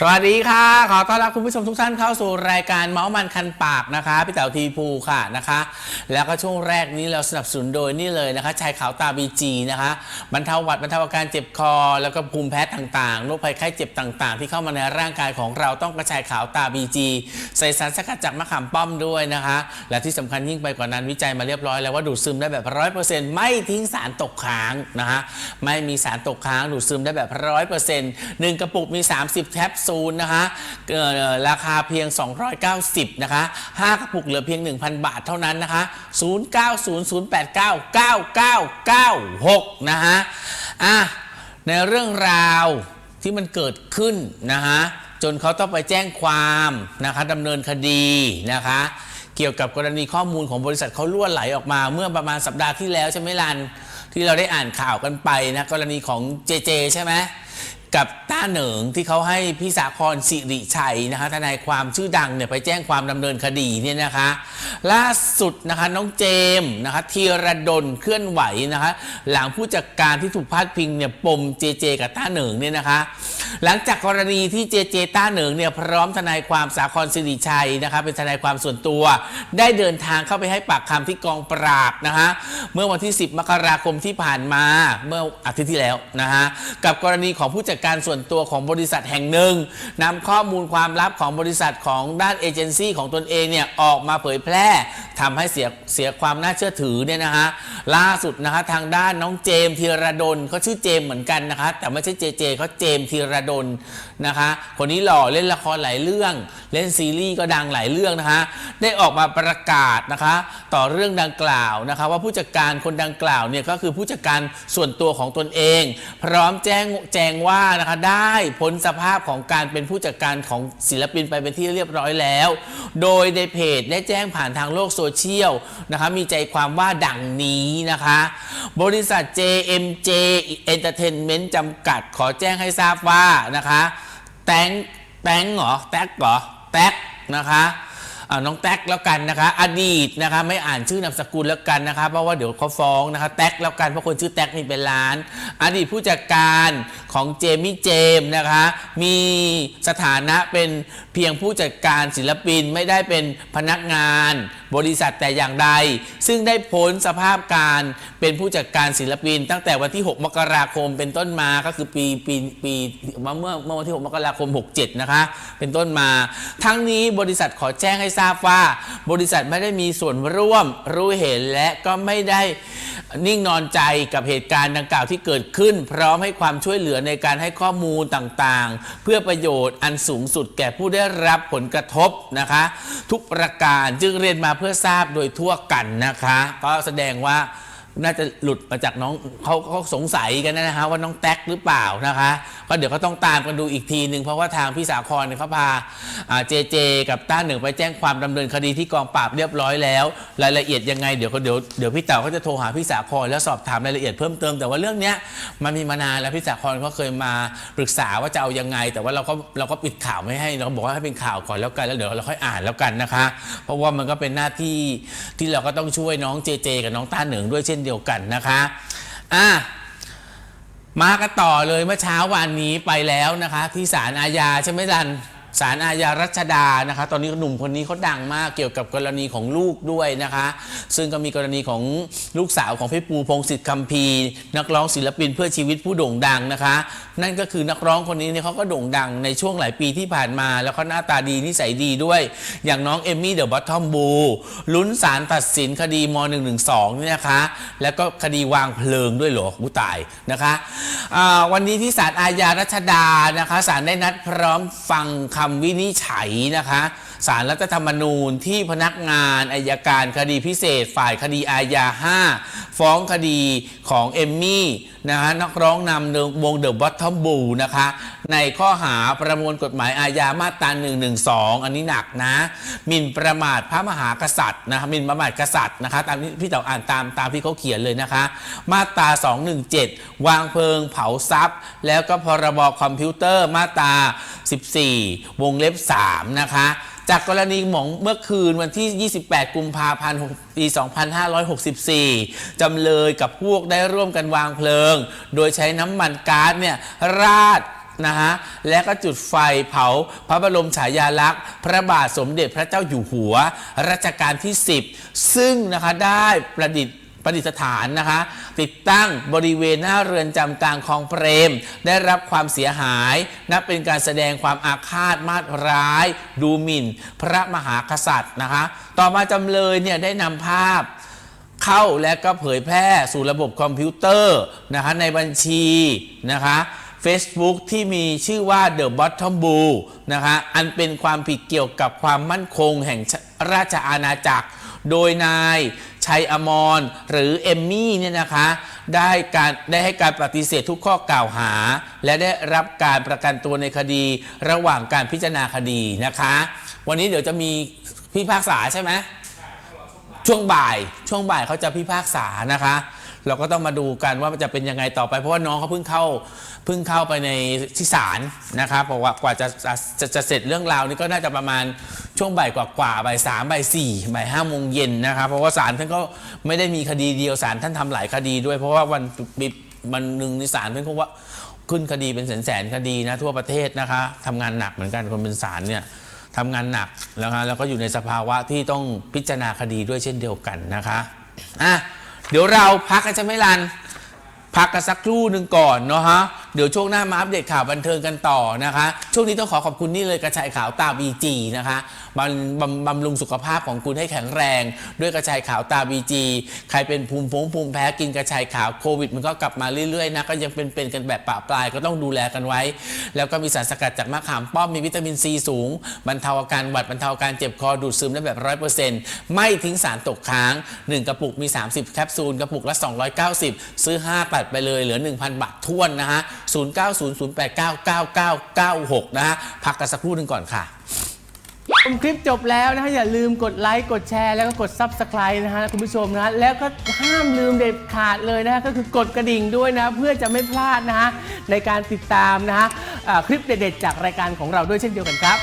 สวัสดีค่ะ ขอต้อนรับคุณผู้ชมทุกท่านเข้าสู่รายการเมาส์มันคันปากนะคะพี่เต๋าทีภูค่ะนะคะ แล้วก็ช่วงแรกนี้เราสนับสนุนโดยนี่เลยนะคะชายขาวตาบีจีนะคะบรรเทาหวัดบรรเทาอาการเจ็บคอ แล้วก็ภูมิแพ้ต่างๆโรคภัยไข้เจ็บต่างๆ ที่เข้ามาในร่างกายของเราต้องกระชายขาวตาบีจีใส่สารสกัดจากมะขามป้อมด้วยนะคะ และที่สำคัญยิ่งไปกว่านั้นวิจัยมาเรียบร้อยแล้วว่าดูดซึมได้แบบร้อยเปอร์เซ็นต์ไม่ทิ้งสารตกค้างนะคะไม่มีสารตกค้างดูดซึมได้แบบร้อยเปอร์เซ็นต์หนึ่งกระปุกมี 30 แคปซูลนะคะเอ่อราคาเพียง 290 นะคะ 5 กระปุกเหลือเพียง 1,000 บาทเท่านั้นนะคะ 0900899996 นะคะอะในเรื่องราวที่มันเกิดขึ้นนะคะจนเขาต้องไปแจ้งความนะคะดำเนินคดีนะคะเกี่ยวกับกรณีข้อมูลของบริษัทเขาล่วไหลออกมา เมื่อประมาณสัปดาห์ที่แล้วใช่ไหมลันที่เราได้อ่านข่าวกันไปนะกรณีของเจเจใช่ไหม กับต้าเหนิงที่เขาให้พี่สาครสิริชัยนะคะทนายความชื่อดังเนี่ยไปแจ้งความดำเนินคดีเนี่ยนะคะ ล่าสุดนะคะน้องเจมส์นะคะธีรดลเคลื่อนไหวนะคะหลังผู้จัดการที่ถูกพาดพิงเนี่ยปมเจเจ กับต้าเหนิงเนี่ยนะคะ หลังจากกรณีที่เจเจ ต้าเหนิงเนี่ยพร้อมทนายความสาครสิริชัยนะคะเป็นทนายความส่วนตัว ได้เดินทางเข้าไปให้ปากคำที่กองปราบนะคะเมื่อวันที่ 10 มกราคมที่ผ่านมาเมื่ออาทิตย์ที่แล้วนะคะกับกรณีของผู้จัดการการส่วนตัวของบริษัทแห่งหนึ่งนำข้อมูลความลับของบริษัทของด้านเอเจนซี่ของตนเองเนี่ยออกมาเผยแพร่ทำให้เสียเสียความน่าเชื่อถือเนี่ยนะคะล่าสุดนะคะทางด้านน้องเจมส์ธีรดลเขาชื่อเจมเหมือนกันนะคะ แต่ไม่ใช่เจเจเขาเจมส์ธีรดลนะคะ คนนี้หล่อเล่นละครหลายเรื่อง เล่นซีรีส์ก็ดังหลายเรื่องนะคะ ได้ออกมาประกาศนะคะ ต่อเรื่องดังกล่าวนะคะ ว่าผู้จัดการคนดังกล่าวเนี่ยก็คือผู้จัดการส่วนตัวของตนเอง พร้อมแจ้งแจ้งว่านะคะได้พ้นสภาพของการเป็นผู้จัดการของศิลปินไปเป็นที่เรียบร้อยแล้ว โดยในเพจได้แจ้งผ่านทางโลกโซเชียลนะคะมีใจความว่าดังนี้นะคะ บริษัท JMJ Entertainment จำกัดขอแจ้งให้ทราบว่านะคะ แตงแตงเหรอแท็กเหรอ แท็กนะคะน้องแท็กแล้วกันนะคะ อดีตนะคะ ไม่อ่านชื่อนามสกุลแล้วกันนะคะ เพราะว่าเดี๋ยวเขาฟ้องนะคะแท็กแล้วกันเพราะคนชื่อแท็กมีเป็นล้าน อดีตผู้จัดการของเจมี่เจมนะคะ มีสถานะเป็นเพียงผู้จัดการศิลปินไม่ได้เป็นพนักงาน บริษัทแต่อย่างใด ซึ่งได้พ้นสภาพการเป็นผู้จัดการศิลปิน ตั้งแต่วันที่ 6 มกราคมเป็นต้นมาก็คือปีปีปีเมื่อเมื่อเมื่อวันที่ 6 มกราคม 67 นะคะ เป็นต้นมา ทั้งนี้บริษัทขอแจ้งให้ทราบว่า บริษัทไม่ได้มีส่วนร่วมรู้เห็นและก็ไม่ได้ นิ่งนอนใจกับเหตุการณ์ดังกล่าวที่เกิดขึ้น พร้อมให้ความช่วยเหลือในการให้ข้อมูลต่างๆ เพื่อประโยชน์อันสูงสุดแก่ผู้ได้รับผลกระทบนะคะ ทุกประการจึงเรียนมาเพื่อทราบโดยทั่วกันนะคะ ก็แสดงว่า น่าจะหลุดมาจากน้องเขาเขาสงสัยกันนะฮะว่าน้องแท็กหรือเปล่านะคะ ก็เดี๋ยวเขาต้องตามกันดูอีกทีหนึ่งเพราะว่าทางพี่สาครเนี่ยเขาพาเจเจ กับต้าหนึ่งไปแจ้งความดำเนินคดีที่กองปราบเรียบร้อยแล้ว รายละเอียดยังไงเดี๋ยวเดี๋ยวเดี๋ยวพี่เต๋าเขาจะโทรหาพี่สาครแล้วสอบถามรายละเอียดเพิ่มเติมแต่ว่าเรื่องเนี้ยมันมีมานานแล้วพี่สาครเขาเคยมาปรึกษาว่าจะเอายังไง แต่ว่าเราก็เราก็ปิดข่าวไม่ให้เราก็บอกว่าให้เป็นข่าวก่อนแล้วกันแล้วเดี๋ยวเราค่อยอ่านแล้วกันนะคะ เพราะว่ามันก็เป็นหน้าที่ที่เราก็ต้องช่วยน้องเจเจ กับน้องต้าหนิงด้วยเช่นเดียวกันนะคะอะมากันต่อเลยเมื่อเช้าวันนี้ไปแล้วนะคะ ที่ศาลอาญาใช่ไหมจัน ศาลอาญารัชดานะคะ ตอนนี้หนุ่มคนนี้เขาดังมากเกี่ยวกับกรณีของลูกด้วยนะคะ ซึ่งก็มีกรณีของลูกสาวของพี่ปูพงศิษฐ์คำพีนักร้องศิลปินเพื่อชีวิตผู้โด่งดังนะคะ นั่นก็คือนักร้องคนนี้เนี่ยเขาก็โด่งดังในช่วงหลายปีที่ผ่านมา แล้วก็หน้าตาดีนิสัยดีด้วย อย่างน้องเอมมี่เดอะบอททอมบูลุ้นศาลตัดสินคดีม .112 นี่นะคะ แล้วก็คดีวางเพลิงด้วยเหรอผู้ตายนะคะวันนี้ที่ศาลอาญารัชดานะคะศาลได้นัดพร้อมฟังคำำวินิจฉัยนะคะศาลรัฐธรรมนูญที่พนักงานอายการคดีพิเศษ ฝ่ายคดีอาญา 5 ฟ้องคดีของเอมมี่นะคะนักร้องนำวงเดอะบอททอมบูนะคะ ในข้อหาประมวลกฎหมายอาญามาตรา112 อันนี้หนักนะมินประมาทพระมหากษัตริย์นะคะมินประมาทกษัตริย์นะคะตามที่พี่เต๋ออ่านตามตามที่เขาเขียนเลยนะคะ มาตรา 217 วางเพลิงเผาทรัพย์ แล้วก็พรบคอมพิวเตอร์มาตรา 14วงเล็บ 3 นะคะ จากกรณีหมองเมื่อคืนวันที่ 28 กุมภาพันธ์ ปี 2564 จำเลยกับพวกได้ร่วมกันวางเพลิง โดยใช้น้ำมันก๊าซเนี่ยราดนะฮะและก็จุดไฟเผาพระบรมฉายาลักษณ์ พระบาทสมเด็จพระเจ้าอยู่หัว รัชกาลที่ 10 ซึ่งนะคะได้ประดิษฐ์ ประดิษฐานนะคะ ติดตั้งบริเวณหน้าเรือนจำกลางคลองเปรม ได้รับความเสียหาย นับเป็นการแสดงความอาฆาตมาตร้าย ดูหมิ่น พระมหากษัตริย์นะคะ ต่อมาจำเลยเนี่ยได้นำภาพเข้าและก็เผยแพร่สู่ระบบคอมพิวเตอร์นะคะในบัญชีนะคะ Facebook ที่มีชื่อว่า The Bottom Blue นะคะ อันเป็นความผิดเกี่ยวกับความมั่นคงแห่งราชอาณาจักร โดยนาย ชัยอมรหรือเอมมี่เนี่ยนะคะได้การได้ให้การปฏิเสธทุกข้อกล่าวหา และได้รับการประกันตัวในคดีระหว่างการพิจารณาคดีนะคะ วันนี้เดี๋ยวจะมีพิพากษาใช่ไหมช่วงบ่ายช่วงบ่ายเขาจะพิพากษานะคะ เราก็ต้องมาดูกันว่าจะเป็นยังไงต่อไป เพราะว่าน้องเขาเพิ่งเข้าเพิ่งเข้าไปในที่ศาลนะครับเพราะว่ากว่าจะจะจะจะเสร็จเรื่องราวนี้ก็น่าจะประมาณช่วงบ่ายกว่าๆบ่ายสามบ่ายสี่บ่ายห้าโมงเย็นนะครับเพราะว่าศาลท่านก็ไม่ได้มีคดีเดียวศาลท่านทำหลายคดีด้วยเพราะว่าวันมีวันหนึ่งในศาลท่านก็ว่าขึ้นคดีเป็นแสนๆคดีนะทั่วประเทศนะคะทำงานหนักเหมือนกันคนเป็นศาลเนี่ยทำงานหนักแล้วนะแล้วก็อยู่ในสภาวะที่ต้องพิจารณาคดีด้วยเช่นเดียวกันนะคะอะ เดี๋ยวเราพักกันจะไม่รัน พักกันสักครู่หนึ่งก่อนเนาะฮะ เดี๋ยวช่วงหน้ามาอัปเดตข่าวบันเทิงกันต่อนะคะ ช่วงนี้ต้องขอขอบคุณนี่เลยกระชายขาวตาบีจีนะคะบำบำบำรุงสุขภาพของคุณให้แข็งแรง ด้วยกระชายขาวตาบีจีใครเป็นภูมิพงภูมิแพ้กินกระชายขาวโควิด มันก็กลับมาเรื่อยๆนะก็ยังเป็นเป็นกันแบบปะปลายก็ต้องดูแลกันไว้ แล้วก็มีสารสกัดจากมะขามป้อมมีวิตามินซีสูงบรรเทาอาการหวัดบรรเทาอาการเจ็บคอดูดซึมได้แบบร้อยเปอร์เซ็นต์ไม่ทิ้งสารตกค้าง 1 กระปุกมี 30 แคปซูล กระปุกละ 290 ซื้อ5ปัดไปเลยเหลือ 1,000 บาททวนนะฮะ0900899996 นะฮะพักกันสักครู่หนึ่งก่อนค่ะชมคลิปจบแล้วนะฮะอย่าลืมกดไลค์กดแชร์แล้วก็กด Subscribe นะฮะคุณผู้ชมนะฮะแล้วก็ห้ามลืมเด็ดขาดเลยนะฮะก็คือกดกระดิ่งด้วยนะ เพื่อจะไม่พลาดนะฮะในการติดตามนะฮะอ่าคลิปเด็ดๆจากรายการของเราด้วยเช่นเดียวกันครับ